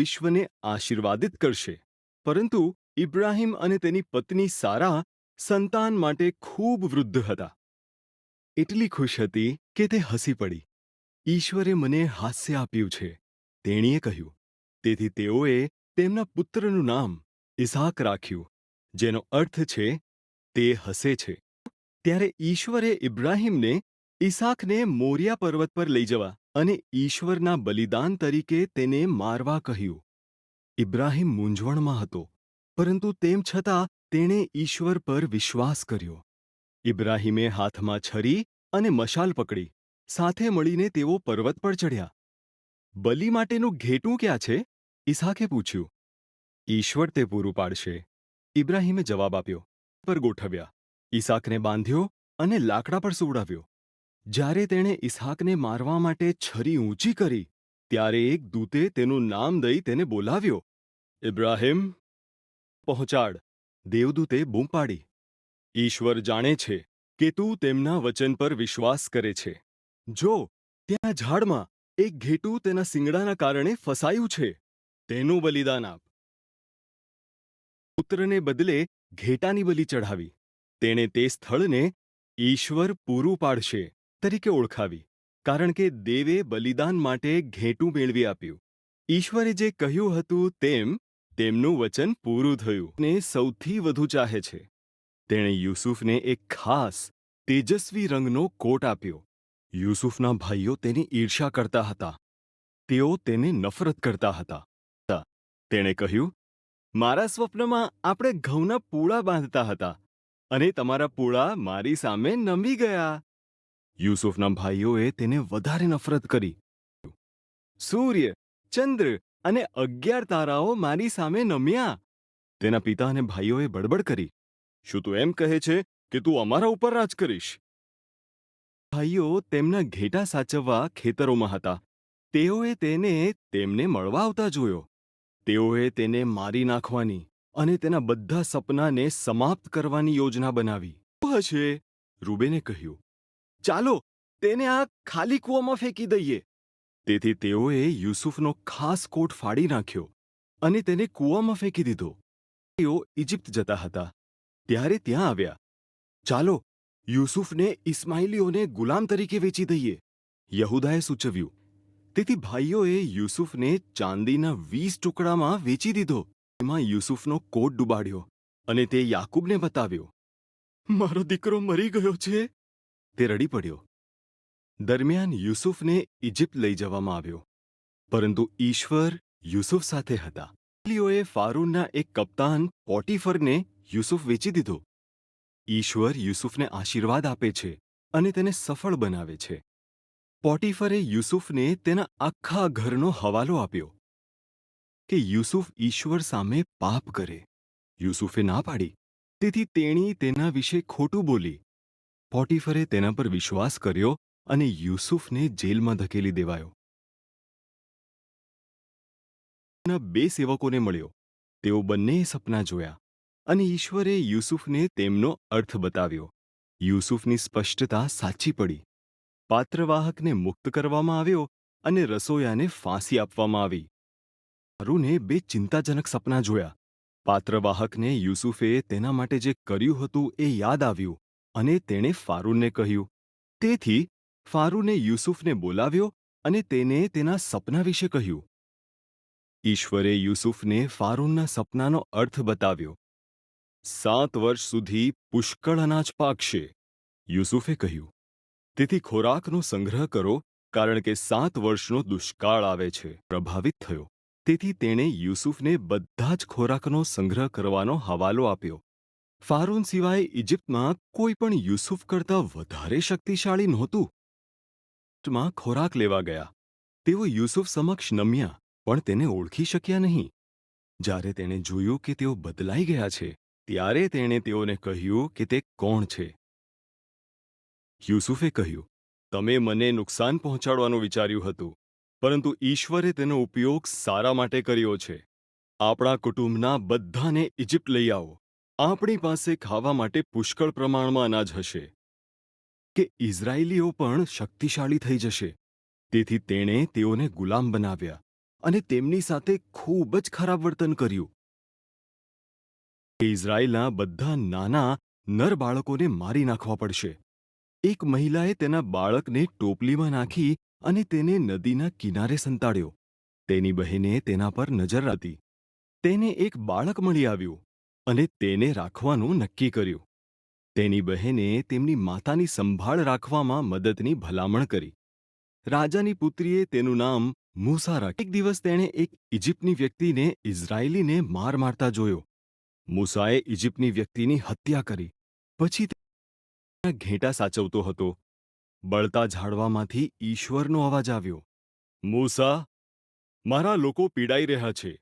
વિશ્વને આશીર્વાદિત કરશે. પરંતુ ઇબ્રાહિમ અને તેની પત્ની સારા સંતાન માટે ખૂબ વૃદ્ધ હતા. એટલી ખુશ હતી કે તે હસી પડી. ઈશ્વરે મને હાસ્ય આપ્યું છે. તેણીએ કહ્યું, તેથી તેઓએ તેમના પુત્રનું નામ ઇઝાક રાખ્યું, જેનો અર્થ છે, તે હસે છે. ત્યારે ઈશ્વરે ઇબ્રાહિમને ઇસાકને મોરિયા પર્વત પર લઈ જવા અને ઈશ્વરના બલિદાન તરીકે તેને મારવા કહ્યું. ઇબ્રાહિમ મૂંઝવણમાં હતો, પરંતુ તેમ છતાં તેણે ઈશ્વર પર વિશ્વાસ કર્યો. ઇબ્રાહિમે હાથમાં છરી અને મશાલ પકડી, સાથે મળીને તેઓ પર્વત પર ચઢ્યા. બલિ માટેનું ઘેટું ક્યાં છે? ઈસાકે પૂછ્યું. ઈશ્વર તે પૂરું પાડશે. ઇબ્રાહિમે જવાબ આપ્યો, પર ગોઠવ્યા. ઈસાકને બાંધ્યો અને લાકડા પર સુવડાવ્યો. જ્યારે તેણે ઇસહાકને મારવા માટે છરી ઊંચી કરી, ત્યારે એક દૂતે તેનું નામ દઈ તેને બોલાવ્યો, ઇબ્રાહિમ, પહોંચાડ. દેવદૂતે બૂમ પાડી, ઈશ્વર જાણે છે કે તું તેમના વચન પર વિશ્વાસ કરે છે. જો, ત્યાં ઝાડમાં એક ઘેટું તેના શિંગડાના કારણે ફસાયું છે. તેનું બલિદાન આપ. પુત્રને બદલે ઘેટાની બલિ ચઢાવી. તેણે તે સ્થળને ઈશ્વર પૂરું પાડશે. તરીકે ઓળખાવી, કારણ કે દેવે બલિદાન માટે ઘેટું મેળવી આપ્યું. ઈશ્વરે જે કહ્યું હતું તેમ, તેમનું વચન પૂરું થયું ને સૌથી વધુ ચાહે છે. તેણે યુસુફને એક ખાસ, તેજસ્વી રંગનો કોટ આપ્યો. યુસુફના ભાઈઓ તેની ઈર્ષા કરતા હતા. તેઓ તેને નફરત કરતા હતા. તેણે કહ્યું, મારા સ્વપ્નમાં આપણે ઘઉંના પૂળા બાંધતા હતા અને તમારા પૂળા મારી સામે નમી ગયા. યુસુફના ભાઈઓએ તેને વધારે નફરત કરી. સૂર્ય, ચંદ્ર અને અગિયાર તારાઓ મારી સામે નમ્યા. તેના પિતા અને ભાઈઓએ બડબડ કરી. શું તું એમ કહે છે કે તું અમારા ઉપર રાજ કરીશ? ભાઈઓ તેમના ઘેટા સાચવવા ખેતરોમાં હતા. તેઓએ તેને તેમને મળવા આવતા જોયો. તેઓએ તેને મારી નાખવાની અને તેના બધા સપનાને સમાપ્ત કરવાની યોજના બનાવી. હશે? રૂબેને કહ્યું. ચાલો, તેને આ ખાલી કૂવામાં ફેંકી દઈએ. તેથી તેઓએ યુસુફનો ખાસ કોટ ફાડી નાખ્યો અને તેને કૂવામાં ફેંકી દીધો. તેઓ ઇજિપ્ત જતા હતા. ત્યારે ત્યાં આવ્યા. ચાલો, યુસુફને ઇસ્માઇલીઓને ગુલામ તરીકે વેચી દઈએ. યહુદાએ સૂચવ્યું, તેથી ભાઈઓએ યુસુફને ચાંદીના વીસ ટુકડામાં વેચી દીધો. એમાં યુસુફનો કોટ ડૂબાડ્યો અને તે યાકૂબને બતાવ્યો, મારો દીકરો મરી ગયો છે. તે રડી પડ્યો. દરમિયાન યુસુફને ઇજિપ્ત લઈ જવામાં આવ્યો. પરંતુ ઈશ્વર યુસુફ સાથે હતા. ઇસરાયેલીઓએ ફારૂનના એક કપ્તાન પોટીફરને યુસુફ વેચી દીધો. ઈશ્વર યુસુફને આશીર્વાદ આપે છે અને તેને સફળ બનાવે છે. પોટીફરે યુસુફને તેના આખા ઘરનો હવાલો આપ્યો કે યુસુફ ઈશ્વર સામે પાપ કરે. યુસુફે ના પાડી. તેથી તેણી તેના વિશે ખોટું બોલી પોટીફરે તેના પર વિશ્વાસ કર્યો અને યુસુફને જેલમાં ધકેલી દેવાયો. બે સેવકોને મળ્યો. તેઓ બંનેએ સપના જોયા અને ઈશ્વરે યુસુફને તેમનો અર્થ બતાવ્યો. યુસુફની સ્પષ્ટતા સાચી પડી. પાત્રવાહકને મુક્ત કરવામાં આવ્યો અને રસોયાને ફાંસી આપવામાં આવી. અરુને બે ચિંતાજનક સપના જોયા. પાત્રવાહકને યુસુફે તેના માટે જે કર્યું હતું એ યાદ આવ્યું. અને તેણે ફારૂનને કહ્યું, તેથી ફારૂને યુસુફને બોલાવ્યો અને તેને તેના સપના વિશે કહ્યું. ઈશ્વરે યુસુફને ફારૂનના સપનાનો અર્થ બતાવ્યો. સાત વર્ષ સુધી પુષ્કળ અનાજ પાકશે. યુસુફે કહ્યું, તેથી ખોરાકનો સંગ્રહ કરો, કારણ કે સાત વર્ષનો દુષ્કાળ આવે છે. પ્રભાવિત થયો. તેથી તેણે યુસુફને બધા જ ખોરાકનો સંગ્રહ કરવાનો હવાલો આપ્યો. ફારૂન સિવાય ઇજિપ્તમાં કોઈ પણ યુસુફ કરતાં વધારે શક્તિશાળી નહોતું. માં ખોરાક લેવા ગયા. તેઓ યુસુફ સમક્ષ નમ્યા, પણ તેને ઓળખી શક્યા નહીં. જ્યારે તેણે જોયું કે તેઓ બદલાઈ ગયા છે, ત્યારે તેણે તેઓને કહ્યું કે તે કોણ છે. યુસુફે કહ્યું, તમે મને નુકસાન પહોંચાડવાનું વિચાર્યું હતું, પરંતુ ઈશ્વરે તેનો ઉપયોગ સારા માટે કર્યો છે. આપણા કુટુંબના બધાને ઇજિપ્ત લઈ આવો. આપણી પાસે ખાવા માટે પુષ્કળ પ્રમાણમાં અનાજ હશે કે ઇઝરાયેલીઓ પણ શક્તિશાળી થઈ જશે. તેથી તેણે તેઓને ગુલામ બનાવ્યા અને તેમની સાથે ખૂબ જ ખરાબ વર્તન કર્યું. ઇઝરાયેલના બધા નાના, નર બાળકોને મારી નાખવા પડશે. એક મહિલાએ તેના બાળકને ટોપલીમાં નાખી અને તેને નદીના કિનારે સંતાડ્યો. તેની બહેને તેના પર નજર હતી તેને એક બાળક મળી આવ્યું. અને તેને રાખવાનું નક્કી કર્યું. તેની બહેને તેમની માતાની સંભાળ રાખવામાં મદદની ભલામણ કરી. રાજાની પુત્રીએ તેનું નામ મૂસા રાખ્યું. એક દિવસ તેણે એક ઇજિપ્તની વ્યક્તિને ઇઝરાયેલીને માર મારતા જોયો. મૂસાએ ઇજિપ્તની વ્યક્તિની હત્યા કરી. પછી તેના ઘેંટા સાચવતો હતો. બળતા ઝાડવામાંથી ઈશ્વરનો અવાજ આવ્યો. મૂસા, મારા લોકો પીડાઈ રહ્યા છે.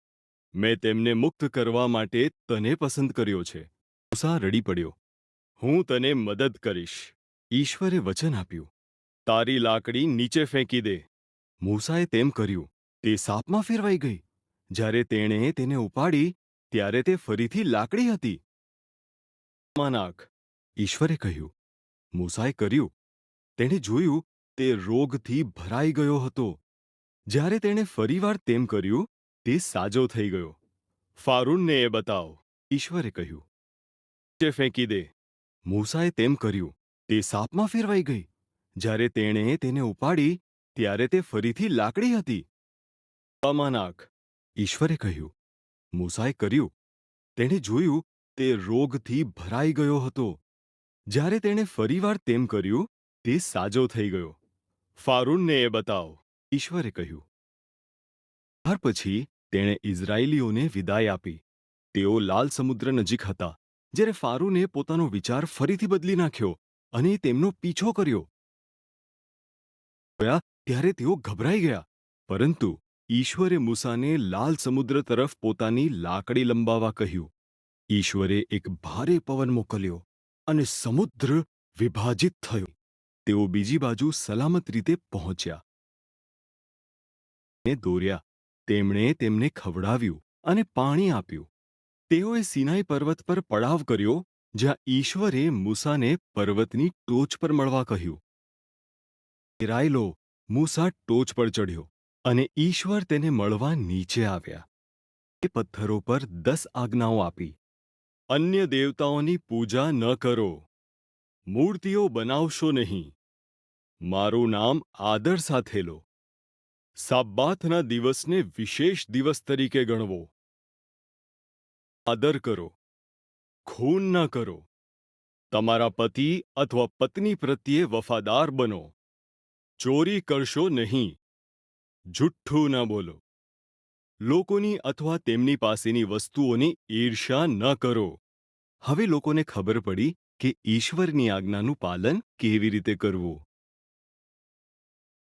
મેં તેમને મુક્ત કરવા માટે તને પસંદ કર્યો છે. મૂસા રડી પડ્યો. હું તને મદદ કરીશ. ઈશ્વરે વચન આપ્યું. તારી લાકડી નીચે ફેંકી દે. મૂસાએ તેમ કર્યું. તે સાપમાં ફેરવાઈ ગઈ. જ્યારે તેણે તેને ઉપાડી, ત્યારે તે ફરીથી લાકડી હતી. માનાક ઈશ્વરે કહ્યું. મૂસાએ કર્યું. તેણે જોયું, તે રોગથી ભરાઈ ગયો હતો. જ્યારે તેણે ફરીવાર તેમ કર્યું તે સાજો થઈ ગયો. ફારૂનને એ બતાવ. ઈશ્વરે કહ્યું નીચે ફેંકી દે. મૂસાએ તેમ કર્યું. તે સાપમાં ફેરવાઈ ગઈ. જ્યારે તેણે તેને ઉપાડી, ત્યારે તે ફરીથી લાકડી હતી. અમાનાક ઈશ્વરે કહ્યું. મૂસાએ કર્યું. તેણે જોયું, તે રોગથી ભરાઈ ગયો હતો. જ્યારે તેણે ફરીવાર તેમ કર્યું, તે સાજો થઈ ગયો. ફારૂનને એ બતાવ. ઈશ્વરે કહ્યું, ત્યાર પછી તેણે ઇઝરાયેલીઓને વિદાય આપી. તેઓ લાલ સમુદ્ર નજીક હતા, જ્યારે ફારૂને પોતાનો વિચાર ફરીથી બદલી નાખ્યો અને તેમનો પીછો કર્યો. ત્યારે તેઓ ગભરાઈ ગયા, પરંતુ ઈશ્વરે મૂસાને લાલ સમુદ્ર તરફ પોતાની લાકડી લંબાવવા કહ્યું. ઈશ્વરે એક ભારે પવન મોકલ્યો અને સમુદ્ર વિભાજિત થયો. તેઓ બીજી બાજુ સલામત રીતે પહોંચ્યા. દોર્યા. તેમણે તેમને ખવડાવ્યું અને પાણી આપ્યું. તેઓએ સિનાઈ પર્વત પર પડાવ કર્યો, જ્યાં ઈશ્વરે મૂસાને પર્વતની ટોચ પર મળવા કહ્યું. ઇરાયલો મૂસા ટોચ પર ચઢ્યો અને ઈશ્વર તેને મળવા નીચે આવ્યા. એ પથ્થરો પર દસ આજ્ઞાઓ આપી. અન્ય દેવતાઓની પૂજા ન કરો. મૂર્તિઓ બનાવશો નહીં. મારું નામ આદર સાથે લો. સાબ્બાથના દિવસને વિશેષ દિવસ તરીકે ગણવો. આદર કરો. ખૂન ન કરો. તમારા પતિ અથવા પત્ની પ્રત્યે વફાદાર બનો. ચોરી કરશો નહીં. જુઠ્ઠું ન બોલો. લોકોની અથવા તેમની પાસેની વસ્તુઓની ઈર્ષ્યા ન કરો. હવે લોકોને ખબર પડી કે ઈશ્વરની આજ્ઞાનું પાલન કેવી રીતે કરવું?